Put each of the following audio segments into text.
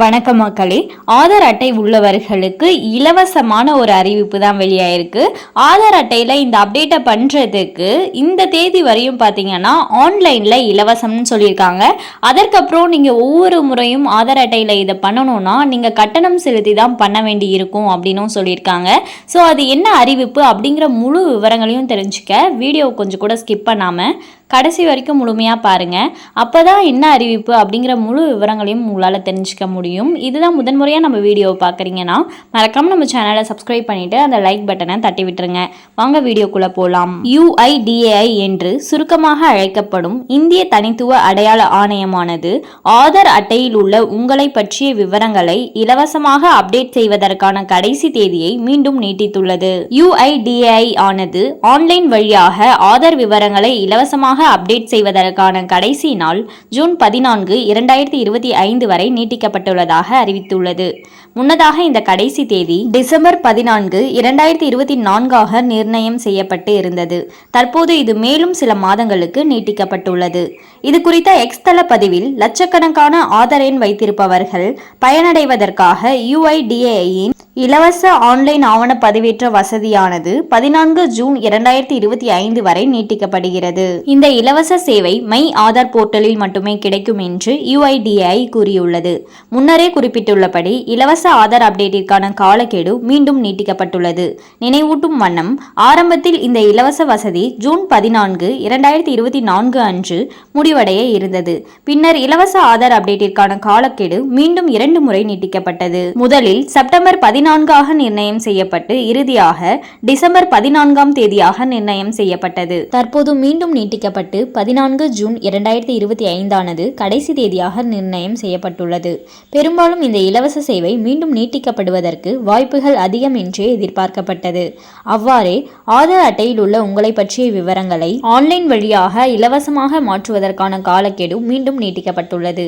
வணக்கம் மக்களே. ஆதார் அட்டை உள்ளவர்களுக்கு இலவசமான ஒரு அறிவிப்பு தான் வெளியாயிருக்கு. ஆதார் அட்டையில் இந்த அப்டேட்டை பண்ணுறதுக்கு இந்த தேதி வரையும் பார்த்தீங்கன்னா ஆன்லைனில் இலவசம்னு சொல்லியிருக்காங்க. அதற்கப்புறம் நீங்கள் ஒவ்வொரு முறையும் ஆதார் அட்டையில் இதை பண்ணணும்னா நீங்கள் கட்டணம் செலுத்தி தான் பண்ண வேண்டி இருக்கும் அப்படின்னும் சொல்லியிருக்காங்க. ஸோ அது என்ன அறிவிப்பு அப்படிங்கிற முழு விவரங்களையும் தெரிஞ்சுக்க வீடியோ கொஞ்சம் கூட ஸ்கிப் பண்ணாமல் கடைசி வரைக்கும் முழுமையாக பாருங்கள் அப்போ தான் என்ன அறிவிப்பு அப்படிங்கிற முழு விவரங்களையும் உங்களால் தெரிஞ்சுக்க முடியும். இதுதான் முதன்முறையாக நம்ம வீடியோவை பார்க்குறீங்கன்னா மறக்காமல் நம்ம சேனலை சப்ஸ்கிரைப் பண்ணிவிட்டு அந்த லைக் பட்டனை தட்டி விட்டுருங்க. வாங்க வீடியோக்குள்ளே போகலாம் யுஐடிஏஐ என்று சுருக்கமாக அழைக்கப்படும் இந்திய தனித்துவ அடையாள ஆணையமானது ஆதார் அட்டையில் உள்ள உங்களை பற்றிய விவரங்களை இலவசமாக அப்டேட் செய்வதற்கான கடைசி தேதியை மீண்டும் நீட்டித்துள்ளது. யுஐடிஏஐ ஆனது ஆன்லைன் வழியாக ஆதார் விவரங்களை இலவசமாக அப்டேட் செய்வதற்கான கடைசி நாள் ஜூன் பதினான்கு இரண்டாயிரத்தி இருபத்தி ஐந்து வரை நீட்டிக்கப்பட்டுள்ளதாக அறிவித்துள்ளது. முன்னதாக இந்த கடைசி தேதி டிசம்பர் பதினான்கு இரண்டாயிரத்தி இருபத்தி நான்காக நிர்ணயம் செய்யப்பட்டு இருந்தது. தற்போது இது மேலும் சில மாதங்களுக்கு நீட்டிக்கப்பட்டுள்ளது. இது குறித்த எக்ஸ் தள பதிவில் லட்சக்கணக்கான ஆதார் எண் வைத்திருப்பவர்கள் பயனடைவதற்காக யுஐடிஏஐயின் இலவச ஆன்லைன் ஆவண பதிவேற்ற வசதியானது பதினான்கு ஜூன் இரண்டாயிரத்தி இருபத்தி ஐந்து வரை நீட்டிக்கப்படுகிறது. இந்த இலவச சேவை மை ஆதார் போர்ட்டலில் மட்டுமே கிடைக்கும் என்று யுஐடிஐ கூறியுள்ளது. முன்னரே குறிப்பிட்டுள்ளபடி இலவச ஆதார் அப்டேட்டிற்கான காலக்கெடு மீண்டும் நீட்டிக்கப்பட்டுள்ளது. நினைவூட்டும் வண்ணம் ஆரம்பத்தில் இந்த இலவச வசதி ஜூன் பதினான்கு இரண்டாயிரத்தி இருபத்தி நான்கு அன்று முடிவடைய இருந்தது. பின்னர் இலவச ஆதார் அப்டேட்டிற்கான காலக்கெடு மீண்டும் இரண்டு முறை நீட்டிக்கப்பட்டது. முதலில் செப்டம்பர் பதினான்காக நிர்ணயம் செய்யப்பட்டு இறுதியாக டிசம்பர் பதினான்காம் தேதியாக நிர்ணயம் செய்யப்பட்டது. தற்போது மீண்டும் நீட்டிக்கப்பட்டு பதினான்கு ஜூன் இரண்டாயிரத்தி இருபத்தி ஐந்தானது கடைசி தேதியாக நிர்ணயம் செய்யப்பட்டுள்ளது. பெரும்பாலும் இந்த இலவச சேவை மீண்டும் நீட்டிக்கப்படுவதற்கு வாய்ப்புகள் அதிகம் என்றே எதிர்பார்க்கப்பட்டது. அவ்வாறே ஆதார் அட்டையில் உள்ள உங்களை பற்றிய விவரங்களை ஆன்லைன் வழியாக இலவசமாக மாற்றுவதற்கான காலக்கெடு மீண்டும் நீட்டிக்கப்பட்டுள்ளது.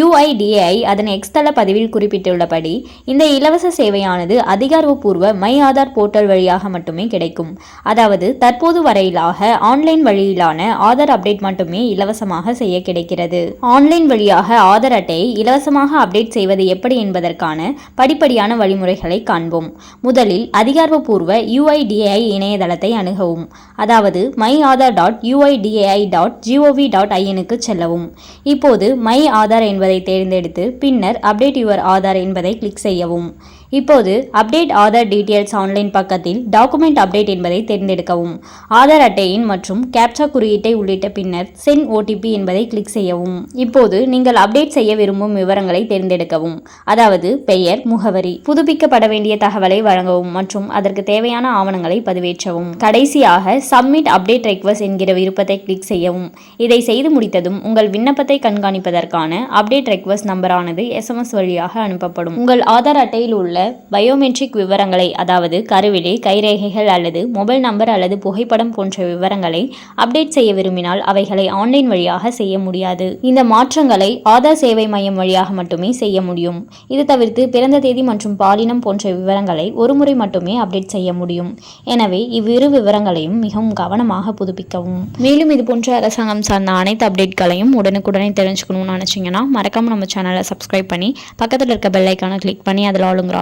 யுஐடிஏஐ அதன் எக்ஸ்தல பதிவில் குறிப்பிட்டுள்ளபடி இந்த இலவச சேவையான சேவையானது அதிகாரப்பூர்வ மை ஆதார் போர்ட்டல் வழியாக மட்டுமே கிடைக்கும். அதாவது தற்போது வரையிலாக ஆன்லைன் வழியிலான ஆதார் அப்டேட் மட்டுமே இலவசமாக செய்ய கிடைக்கிறது. ஆன்லைன் வழியாக ஆதார் அட்டையை இலவசமாக அப்டேட் செய்வது எப்படி என்பதற்கான படிப்படியான வழிமுறைகளை காண்போம். முதலில் அதிகாரப்பூர்வ யுஐடிஏஐ இணையதளத்தை அணுகவும். அதாவது my Aadhaar dot UIDAI dot G O V dot ஐஎனுக்கு செல்லவும். இப்போது மை ஆதார் என்பதை தேர்ந்தெடுத்து பின்னர் அப்டேட் யுவர் ஆதார் என்பதை கிளிக் செய்யவும். இப்போது அப்டேட் ஆதார் டீட்டெயில்ஸ் ஆன்லைன் பக்கத்தில் டாக்குமெண்ட் அப்டேட் என்பதை தேர்ந்தெடுக்கவும். ஆதார் அட்டையின் மற்றும் கேப்சா குறியீட்டை உள்ளிட்ட பின்னர் சென் ஓடிபி என்பதை கிளிக் செய்யவும். இப்போது நீங்கள் அப்டேட் செய்ய விரும்பும் விவரங்களை தேர்ந்தெடுக்கவும். அதாவது பெயர் முகவரி புதுப்பிக்கப்பட வேண்டிய தகவலை வழங்கவும் மற்றும் அதற்கு தேவையான ஆவணங்களை பதிவேற்றவும். கடைசியாக சப்மிட் அப்டேட் ரெக்வஸ்ட் என்கிற விருப்பத்தை கிளிக் செய்யவும். இதை செய்து முடித்ததும் உங்கள் விண்ணப்பத்தை கண்காணிப்பதற்கான அப்டேட் ரெக்வஸ்ட் நம்பரானது எஸ்எம்எஸ் வழியாக அனுப்பப்படும். உங்கள் ஆதார் அட்டையில் உள்ள பயோமெட்ரிக் விவரங்களை அதாவது கருவிலை கைரேகைகள் அல்லது மொபைல் நம்பர் அல்லது புகைப்படம் போன்ற விவரங்களை அப்டேட் செய்ய விரும்பினால் அவைகளை ஆன்லைன் வழியாக செய்ய முடியாது. இந்த மாற்றங்களை ஆதார் சேவை மையம் வழியாக மட்டுமே செய்ய முடியும். இது தவிர்த்து பிறந்த தேதி மற்றும் பாலினம் போன்ற விவரங்களை ஒருமுறை மட்டுமே அப்டேட் செய்ய முடியும். எனவே இவ்விரு விவரங்களையும் மிகவும் கவனமாக புதுப்பிக்கவும். மேலும் இது போன்ற அரசாங்கம் சார்ந்த அனைத்து அப்டேட்களையும் உடனுக்குடனே தெரிஞ்சுக்கணும்னு நினச்சிங்கன்னா மறக்காம நம்ம சேனலை சப்ஸ்கிரைப் பண்ணி பக்கத்தில் இருக்க பெல்லைக்கான கிளிக் பண்ணி அதில் ஆளுங்கிற